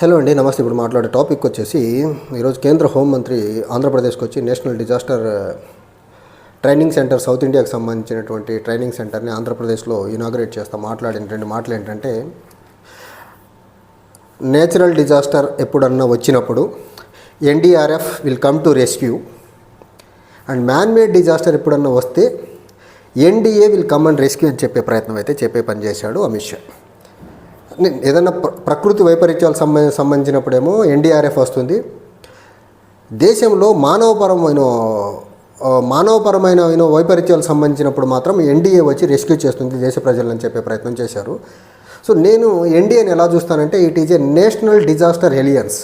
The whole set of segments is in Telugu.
హలో అండి నమస్తే. ఇప్పుడు మాట్లాడే టాపిక్ వచ్చేసి ఈరోజు కేంద్ర హోంమంత్రి ఆంధ్రప్రదేశ్కి వచ్చి national disaster training centre south ఇండియాకి సంబంధించినటువంటి ట్రైనింగ్ సెంటర్ని ఆంధ్రప్రదేశ్లో ఇనాగ్రేట్ చేస్తా మాట్లాడిన రెండు మాటలు ఏంటంటే నేచురల్ డిజాస్టర్ ఎప్పుడన్నా వచ్చినప్పుడు NDRF will come to rescue. And man made disaster ఎప్పుడన్నా వస్తే NDA will come and rescue అని చెప్పే ప్రయత్నం అయితే చెప్పే పని చేశాడు అమిత్ షా. ఏదైనా ప్ర- ప్రకృతి వైపరీత్యాలు సంబంధ సంబంధించినప్పుడేమో ఎన్డీఆర్ఎఫ్ వస్తుంది. దేశంలో మానవపరమైన మానవపరమైన వైపరీత్యాలు సంబంధించినప్పుడు మాత్రం ఎన్డీఏ వచ్చి రెస్క్యూ చేస్తుంది దేశ ప్రజలని చెప్పే ప్రయత్నం చేశారు. సో నేను ఎన్డీఏని ఎలా చూస్తానంటే it is a national disaster alliance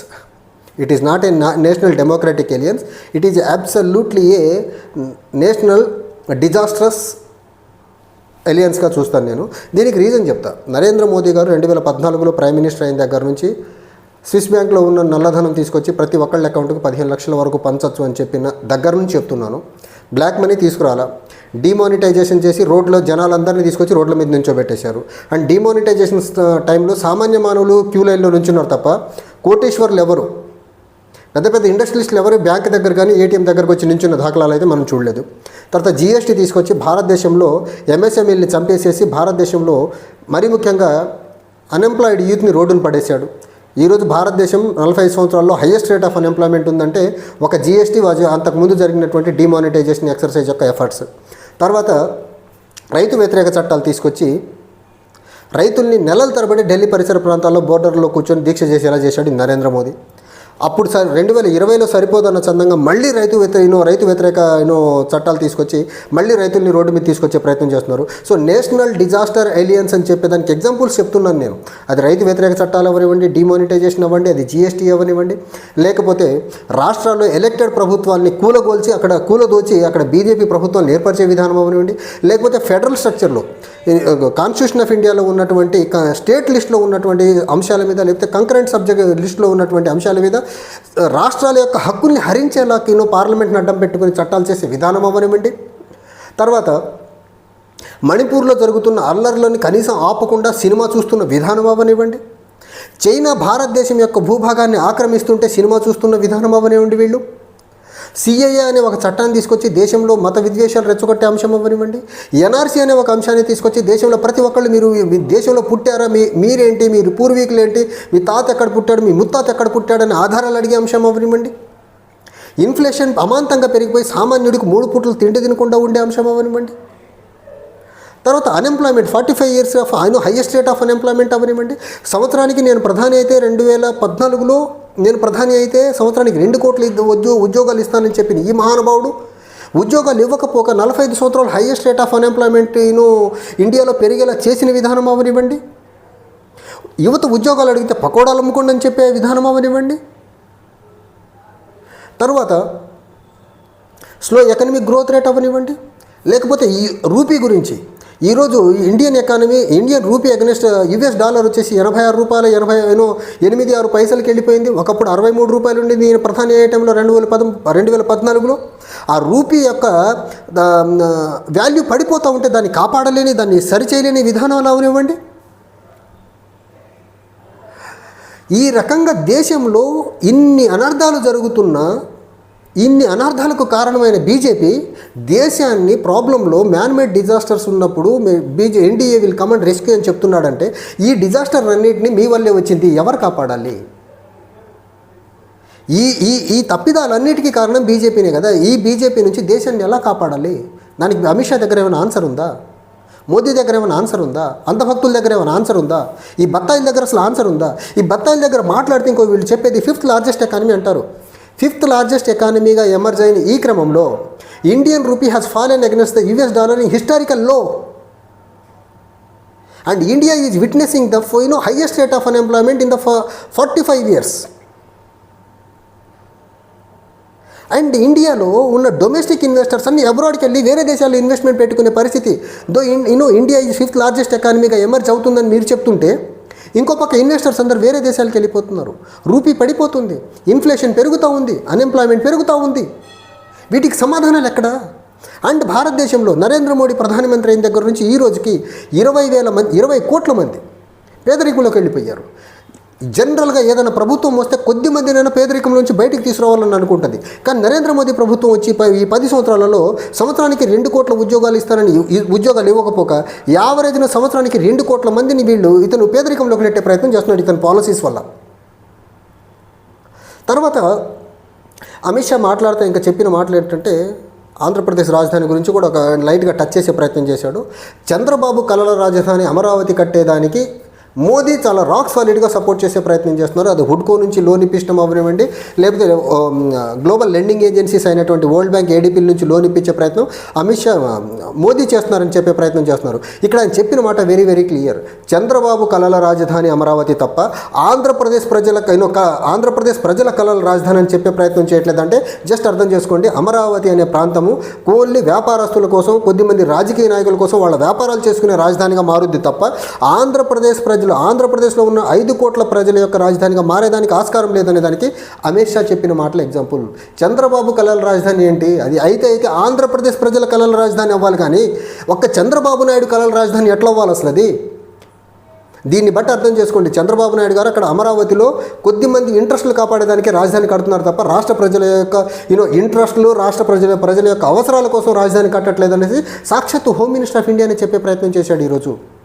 it is not a national democratic alliance it is absolutely a national disastrous ఎలియన్స్గా చూస్తాను నేను. దీనికి రీజన్ చెప్తా. నరేంద్ర మోదీ గారు రెండు వేల పద్నాలుగులో ప్రైమ్ మినిస్టర్ అయిన దగ్గర నుంచి స్విస్ బ్యాంక్లో ఉన్న నల్లధనం తీసుకొచ్చి ప్రతి ఒక్కళ్ళ అకౌంట్కి పదిహేను లక్షల వరకు పంచవచ్చు అని చెప్పిన దగ్గర నుంచి చెప్తున్నాను. Black money తీసుకురాలా? డిమానిటైజేషన్ చేసి రోడ్లో జనాలందరినీ తీసుకొచ్చి రోడ్ల మీద నుంచోబెట్టేశారు. అండ్ డిమానిటైజేషన్ టైంలో సామాన్య మానవులు క్యూ లైన్లో నుంచున్నారు తప్ప కోటేశ్వర్లు ఎవరు? పెద్ద పెద్ద ఇండస్ట్రియలిస్టులు ఎవరు బ్యాంక్ దగ్గర కానీ ఏటీఎం దగ్గరకు వచ్చి నించున్న దాఖలాలు అయితే మనం చూడలేదు. తర్వాత జీఎస్టీ తీసుకొచ్చి భారతదేశంలో ఎంఎస్ఎంఈల్ని చంపేసేసి భారతదేశంలో మరీ ముఖ్యంగా అన్ఎంప్లాయిడ్ యూత్ని రోడ్డును పడేశాడు. ఈరోజు భారతదేశం నలభై ఐదు సంవత్సరాల్లో హైయెస్ట్ రేట్ ఆఫ్ అన్ఎంప్లాయ్మెంట్ ఉందంటే ఒక జీఎస్టీ వాజ్ అంతకుముందు జరిగినటువంటి డిమానిటైజేషన్ ఎక్సర్సైజ్ యొక్క ఎఫర్ట్స్ తర్వాత రైతు వ్యతిరేక చట్టాలు తీసుకొచ్చి రైతుల్ని నెలల తరబడి ఢిల్లీ పరిసర ప్రాంతాల్లో బోర్డర్లో కూర్చొని దీక్ష చేసేలా చేశాడు నరేంద్ర మోదీ. అప్పుడు సరి రెండు వేల ఇరవైలో సరిపోదన్న చందంగా మళ్ళీ రైతు వ్యతిరేక యూనో రైతు వ్యతిరేక యూనో చట్టాలు తీసుకొచ్చి మళ్ళీ రైతుల్ని రోడ్డు మీద తీసుకొచ్చే ప్రయత్నం చేస్తున్నారు. సో నేషనల్ డిజాస్టర్ ఎలియన్స్ అని చెప్పే దానికి ఎగ్జాంపుల్స్ చెప్తున్నాను నేను. అది రైతు వ్యతిరేక చట్టాలు అవనివ్వండి డిమానిటైజేషన్ అవ్వండి అది జీఎస్టీ అవనివ్వండి. లేకపోతే రాష్ట్రాల్లో ఎలక్టెడ్ ప్రభుత్వాన్ని కూలగోల్చి అక్కడ కూలదోచి అక్కడ బీజేపీ ప్రభుత్వాన్ని ఏర్పరిచే విధానం అవనివ్వండి. లేకపోతే ఫెడరల్ స్ట్రక్చర్లో కాన్స్టిట్యూషన్ ఆఫ్ ఇండియాలో ఉన్నటువంటి స్టేట్ లిస్ట్లో ఉన్నటువంటి అంశాల మీద లేకపోతే కంకరెంట్ సబ్జెక్ట్ లిస్ట్లో ఉన్నటువంటి అంశాల మీద రాష్ట్రాల యొక్క హక్కుల్ని హరించేలా కినో పార్లమెంట్ని అడ్డం పెట్టుకుని చట్టాలు చేసే విధానం అవనివ్వండి. తర్వాత మణిపూర్లో జరుగుతున్న అల్లర్లను కనీసం ఆపకుండా సినిమా చూస్తున్న విధానం అవనివ్వండి. చైనా భారతదేశం యొక్క భూభాగాన్ని ఆక్రమిస్తుంటే సినిమా చూస్తున్న విధానం అవనివ్వండి వీళ్ళు. సిఐఏ అనే ఒక చట్టాన్ని తీసుకొచ్చి దేశంలో మత విద్వేషాలు రెచ్చగొట్టే అంశం అవ్వనివ్వండి. ఎన్ఆర్సీ అనే ఒక అంశాన్ని తీసుకొచ్చి దేశంలో ప్రతి ఒక్కళ్ళు మీరు మీ దేశంలో పుట్టారా మీ మీరేంటి మీరు పూర్వీకులు ఏంటి మీ తాత ఎక్కడ పుట్టాడు మీ ముత్తాత ఎక్కడ పుట్టాడని ఆధారాలు అడిగే అంశం అవ్వనివ్వండి. ఇన్ఫ్లేషన్ అమాంతంగా పెరిగిపోయి సామాన్యుడికి మూడు పూటలు తిండి తినకుండా ఉండే అంశం అవ్వనివ్వండి. తర్వాత unemployment forty five years of ఆయన హైయెస్ట్ రేట్ ఆఫ్ అన్ఎంప్లాయ్మెంట్ అవనివ్వండి సంవత్సరానికి నేను ప్రధాని అయితే రెండు వేల పద్నాలుగులో నేను ప్రధాని అయితే సంవత్సరానికి రెండు కోట్ల ఉద్యో ఉద్యోగాలు ఇస్తానని చెప్పిన ఈ మహానుభావుడు ఉద్యోగాలు ఇవ్వకపోక నలభై ఐదు సంవత్సరాలు హైయెస్ట్ రేట్ ఆఫ్ అన్ఎంప్లాయ్మెంట్ను ఇండియాలో పెరిగేలా చేసిన విధానం అవనివ్వండి యువత ఉద్యోగాలు అడిగితే పకోడాలు అమ్ముకోండి అని చెప్పే విధానం అవనివ్వండి తర్వాత స్లో ఎకనమిక్ గ్రోత్ రేట్ అవనివ్వండి లేకపోతే ఈ రూపీ గురించి ఈరోజు Indian economy Indian rupee against US dollar వచ్చేసి ఎనభై ఆరు రూపాయలు ఎనభై ఏనో ఎనిమిది ఆరు పైసలకి వెళ్ళిపోయింది. ఒకప్పుడు అరవై మూడు రూపాయలు ఉండి నేను ప్రధాని అయ్యే టైంలో రెండు వేల పద రెండు వేల పద్నాలుగులో ఆ రూపీ యొక్క వాల్యూ పడిపోతూ ఉంటే దాన్ని కాపాడలేని దాన్ని సరిచేయలేని విధానాలు అవనివ్వండి ఈ రకంగా దేశంలో ఇన్ని అనర్థాలు జరుగుతున్నా ఇన్ని అనర్థాలకు కారణమైన బీజేపీ దేశాన్ని ప్రాబ్లంలో మ్యాన్మేడ్ డిజాస్టర్స్ ఉన్నప్పుడు బీజే ఎన్డీఏ విల్ కమాండ్ రెస్క్యూ అని చెప్తున్నాడంటే ఈ డిజాస్టర్ అన్నింటినీ మీ వల్లే వచ్చింది ఎవరు కాపాడాలి? ఈ ఈ ఈ తప్పిదాలన్నిటికీ కారణం బీజేపీనే కదా. ఈ బీజేపీ నుంచి దేశాన్ని ఎలా కాపాడాలి? దానికి అమిత్ షా దగ్గర ఏమైనా ఆన్సర్ ఉందా? మోదీ దగ్గర ఏమైనా ఆన్సర్ ఉందా? అంతభక్తుల దగ్గర ఏమైనా ఆన్సర్ ఉందా? ఈ బత్తాయిల దగ్గర అసలు ఆన్సర్ ఉందా? ఈ బత్తాయిల దగ్గర మాట్లాడితే ఇంకో వీళ్ళు చెప్పేది ఫిఫ్త్ లార్జెస్ట్ ఎకానమీ అంటారు. ఫిఫ్త్ లార్జెస్ట్ ఎకానమీగా ఎమర్జ్ అయిన ఈ క్రమంలో Indian rupee has fallen against the US dollar in హిస్టారికల్లో and India is witnessing the ఫోయినో highest rate of unemployment in the forty five years and ఇండియాలో ఉన్న డొమెస్టిక్ ఇన్వెస్టర్స్ అన్ని అబ్రాడ్కి వెళ్ళి వేరే దేశాల్లో ఇన్వెస్ట్మెంట్ పెట్టుకునే పరిస్థితి though in you know India is fifth largest ఎకానమీగా emerge అవుతుందని మీరు చెప్తుంటే ఇంకో పక్క ఇన్వెస్టర్స్ అందరు వేరే దేశాలకు వెళ్ళిపోతున్నారు. రూపీ పడిపోతుంది. ఇన్ఫ్లేషన్ పెరుగుతూ ఉంది. అన్ఎంప్లాయ్మెంట్ పెరుగుతూ ఉంది. వీటికి సమాధానాలు ఎక్కడా? అండ్ భారతదేశంలో నరేంద్ర మోడీ ప్రధానమంత్రి అయిన దగ్గర నుంచి ఈ రోజుకి ఇరవై వేల మంది ఇరవై కోట్ల మంది పేదరికంలోకి వెళ్ళిపోయారు. జనరల్గా ఏదైనా ప్రభుత్వం వస్తే కొద్ది మందినైనా పేదరికం నుంచి బయటికి తీసుకురావాలని అనుకుంటుంది. కానీ నరేంద్ర మోదీ ప్రభుత్వం వచ్చి ప- ఈ పది సంవత్సరాలలో సంవత్సరానికి రెండు కోట్ల ఉద్యోగాలు ఇస్తారని ఉద్యోగాలు ఇవ్వకపోక యావరేజ్న సంవత్సరానికి రెండు కోట్ల మందిని వీళ్ళు ఇతను పేదరికంలోకి నెట్టే ప్రయత్నం చేస్తున్నాడు ఇతని పాలసీస్ వల్ల. తర్వాత అమిత్ షా మాట్లాడుతూ ఇంకా చెప్పిన మాటలు ఏంటంటే ఆంధ్రప్రదేశ్ రాజధాని గురించి కూడా ఒక లైట్గా టచ్ చేసే ప్రయత్నం చేశాడు. చంద్రబాబు కలల రాజధాని అమరావతి కట్టేదానికి మోదీ చాలా రాక్ సాలిడ్గా సపోర్ట్ చేసే ప్రయత్నం చేస్తున్నారు. అది హుడ్కో నుంచి లోన్ ఇప్పించడం అవ్వనివ్వండి. లేకపోతే గ్లోబల్ లెండింగ్ ఏజెన్సీస్ అయినటువంటి వరల్డ్ బ్యాంక్ ఏడీపీల నుంచి లోన్ ఇప్పించే ప్రయత్నం అమిత్ షా um, మోదీ చేస్తున్నారని చెప్పే ప్రయత్నం చేస్తున్నారు. ఇక్కడ ఆయన చెప్పిన మాట వెరీ వెరీ క్లియర్ చంద్రబాబు కళల రాజధాని అమరావతి తప్ప ఆంధ్రప్రదేశ్ ప్రజలకు అయిన ఒక ఆంధ్రప్రదేశ్ ప్రజల కళల రాజధాని అని చెప్పే ప్రయత్నం చేయట్లేదంటే జస్ట్ అర్థం చేసుకోండి. అమరావతి అనే ప్రాంతము ఓన్లీ వ్యాపారస్తుల కోసం కొద్దిమంది రాజకీయ నాయకుల కోసం వాళ్ళ వ్యాపారాలు చేసుకునే రాజధానిగా మారుద్ది తప్ప ఆంధ్రప్రదేశ్ ప్రజలు ఆంధ్రప్రదేశ్లో ఉన్న ఐదు కోట్ల ప్రజల యొక్క రాజధానిగా మారేదానికి ఆస్కారం లేదనే దానికి అమిత్ షా చెప్పిన మాటలు ఎగ్జాంపుల్ చంద్రబాబు కళల రాజధాని ఏంటి? అది అయితే అయితే ఆంధ్రప్రదేశ్ ప్రజల కళల రాజధాని అవ్వాలి కానీ ఒక్క చంద్రబాబు నాయుడు కళల రాజధాని ఎట్లా అవ్వాలి అసలు అది? దీన్ని బట్టి అర్థం చేసుకోండి. చంద్రబాబు నాయుడు గారు అక్కడ అమరావతిలో కొద్దిమంది ఇంట్రెస్టులు కాపాడేదానికి రాజధాని కడుతున్నారు తప్ప రాష్ట్ర ప్రజల యొక్క యూనో ఇంట్రెస్టులు రాష్ట్ర ప్రజల ప్రజల యొక్క అవసరాల కోసం రాజధాని కట్టట్లేదు అనేసి సాక్షాత్తు హోమ్ మినిస్టర్ ఆఫ్ ఇండియాని చెప్పే ప్రయత్నం చేశాడు ఈరోజు.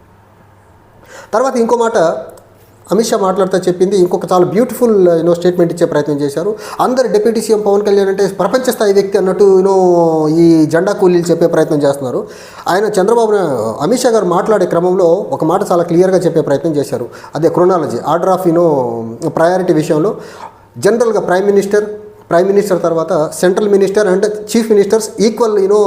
తర్వాత ఇంకో మాట అమిత్ షా మాట్లాడుతూ చెప్పింది ఇంకొక చాలా బ్యూటిఫుల్ యూనో స్టేట్మెంట్ ఇచ్చే ప్రయత్నం చేశారు. అందరు డిప్యూటీ సీఎం పవన్ కళ్యాణ్ అంటే ప్రపంచ స్థాయి వ్యక్తి అన్నట్టు యూనో ఈ జెండా కూలీలు చెప్పే ప్రయత్నం చేస్తున్నారు. ఆయన చంద్రబాబు అమిత్ షా గారు మాట్లాడే క్రమంలో ఒక మాట చాలా క్లియర్గా చెప్పే ప్రయత్నం చేశారు. అదే chronology order of you know priority విషయంలో. జనరల్గా ప్రైమ్ మినిస్టర్ ప్రైమ్ మినిస్టర్ తర్వాత central minister and chief ministers equal you know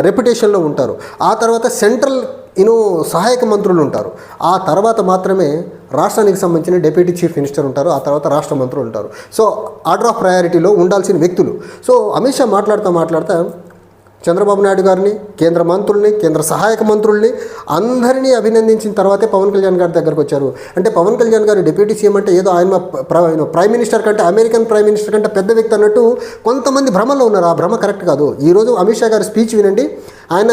రెప్యుటేషన్లో ఉంటారు. ఆ తర్వాత సెంట్రల్ యూనో సహాయక మంత్రులు ఉంటారు. ఆ తర్వాత మాత్రమే రాష్ట్రానికి సంబంధించిన డెప్యూటీ చీఫ్ మినిస్టర్ ఉంటారు. ఆ తర్వాత రాష్ట్ర మంత్రులు ఉంటారు. సో ఆర్డర్ ఆఫ్ ప్రయారిటీలో ఉండాల్సిన వ్యక్తులు. సో అమిత్ షా మాట్లాడుతూ మాట్లాడుతూ చంద్రబాబు నాయుడు గారిని కేంద్ర మంత్రుల్ని కేంద్ర సహాయక మంత్రుల్ని అందరినీ అభినందించిన తర్వాతే పవన్ కళ్యాణ్ గారి దగ్గరకు వచ్చారు. అంటే పవన్ కళ్యాణ్ గారు డిప్యూటీ సీఎం అంటే ఏదో ఆయన ప్రైమ్ మినిస్టర్ కంటే అమెరికన్ ప్రైమ్ మినిస్టర్ కంటే పెద్ద వ్యక్తి అన్నట్టు కొంతమంది భ్రమలో ఉన్నారు. ఆ భ్రమ కరెక్ట్ కాదు. ఈరోజు అమిత్ షా గారి స్పీచ్ వినండి. ఆయన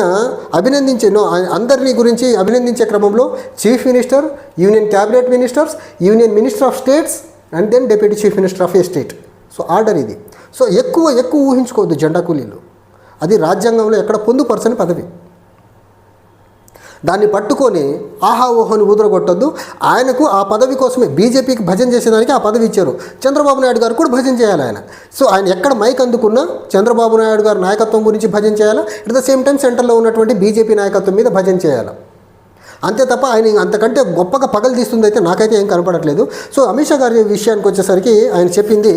అభినందించేనో ఆయన అందరినీ గురించి అభినందించే క్రమంలో chief minister union cabinet ministers union minister of states and then deputy chief minister of a state so order ఇది. సో ఎక్కువ ఎక్కువ ఊహించుకోవద్దు జెండా కూలీలు. అది రాజ్యాంగంలో ఎక్కడ పొందుపరచని పదవి. దాన్ని పట్టుకొని ఆహా ఓహోని ఊదరగొట్టద్దు. ఆయనకు ఆ పదవి కోసమే బీజేపీకి భజన చేసేదానికి ఆ పదవి ఇచ్చారు. చంద్రబాబు నాయుడు గారు కూడా భజన చేయాలి ఆయన. సో ఆయన ఎక్కడ మైక్ అందుకున్నా చంద్రబాబు నాయుడు గారు నాయకత్వం గురించి భజన చేయాలా? అట్ ద సేమ్ టైం సెంటర్లో ఉన్నటువంటి బీజేపీ నాయకత్వం మీద భజన చేయాలి? అంతే తప్ప ఆయన అంతకంటే గొప్పగా పగలు తీస్తుంది అయితే నాకైతే ఏం కనపడట్లేదు. సో అమిత్ షా గారి విషయానికి వచ్చేసరికి ఆయన చెప్పింది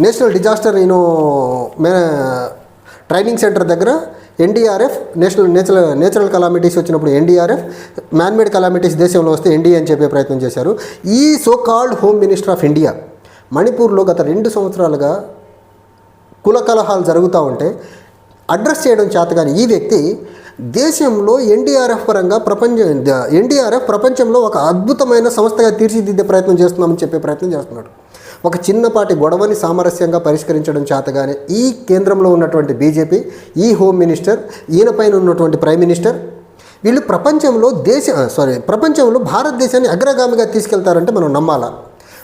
నేషనల్ డిజాస్టర్ నేను మే ట్రైనింగ్ సెంటర్ దగ్గర NDRF national natural natural calamities వచ్చినప్పుడు ఎన్డీఆర్ఎఫ్ మ్యాన్మేడ్ కలామిటీస్ దేశంలో వస్తే ఎన్డీఏ అని చెప్పే ప్రయత్నం చేశారు. ఈ so called home minister of India మణిపూర్లో గత రెండు సంవత్సరాలుగా కుల కలహాలు జరుగుతూ ఉంటే అడ్రస్ చేయడం చేతగాని ఈ వ్యక్తి దేశంలో ఎన్డీఆర్ఎఫ్ పరంగా ప్రపంచ ఎన్డీఆర్ఎఫ్ ప్రపంచంలో ఒక అద్భుతమైన సంస్థగా తీర్చిదిద్దే ప్రయత్నం చేస్తున్నామని చెప్పే ప్రయత్నం చేస్తున్నాడు. ఒక చిన్నపాటి గొడవని సామరస్యంగా పరిష్కరించడం చేతగానే ఈ కేంద్రంలో ఉన్నటువంటి బీజేపీ ఈ హోమ్ మినిస్టర్ ఈయనపైన ఉన్నటువంటి ప్రైమ్ మినిస్టర్ వీళ్ళు ప్రపంచంలో దేశ సారీ ప్రపంచంలో భారతదేశాన్ని అగ్రగామిగా తీసుకెళ్తారంటే మనం నమ్మాలా?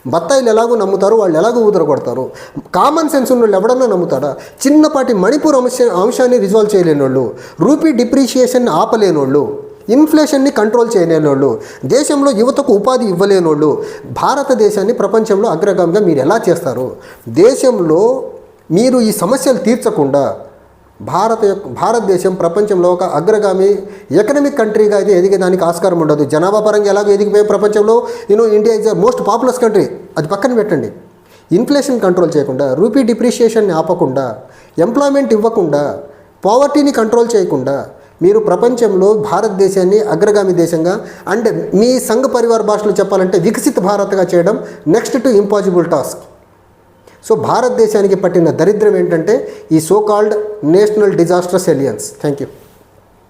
బత్తాయిలు ఎలాగో నమ్ముతారు? వాళ్ళు ఎలాగో ఊదరగొడతారు కామన్ సెన్స్ ఉన్న వాళ్ళు ఎవడన్నా నమ్ముతారా? చిన్నపాటి మణిపూర్ అంశ అంశాన్ని రిజాల్వ్ చేయలేని వాళ్ళు రూపీ డిప్రిషియేషన్ ఆపలేని వాళ్ళు ఇన్ఫ్లేషన్ని కంట్రోల్ చేయలేనోళ్ళు దేశంలో యువతకు ఉపాధి ఇవ్వలేనోళ్ళు భారతదేశాన్ని ప్రపంచంలో అగ్రగామిగా మీరు ఎలా చేస్తారు? దేశంలో మీరు ఈ సమస్యలు తీర్చకుండా భారత యొక్క భారతదేశం ప్రపంచంలో ఒక అగ్రగామి ఎకనమిక్ కంట్రీగా అయితే ఎదిగేదానికి ఆస్కారం ఉండదు. జనాభా పరంగా ఎలాగో ఎదిగిపోయే ప్రపంచంలో. You know India is the most populous country అది పక్కన పెట్టండి. ఇన్ఫ్లేషన్ కంట్రోల్ చేయకుండా రూపీ డిప్రిషియేషన్ని ఆపకుండా ఎంప్లాయ్మెంట్ ఇవ్వకుండా పావర్టీని కంట్రోల్ చేయకుండా మీరు ప్రపంచంలో భారతదేశాన్ని అగ్రగామి దేశంగా అండ్ మీ సంఘ పరివార భాషలో చెప్పాలంటే వికసిత భారత్గా చేయడం next to impossible task so భారతదేశానికి పట్టిన దరిద్రం ఏంటంటే ఈ so called national disasters alliance thank you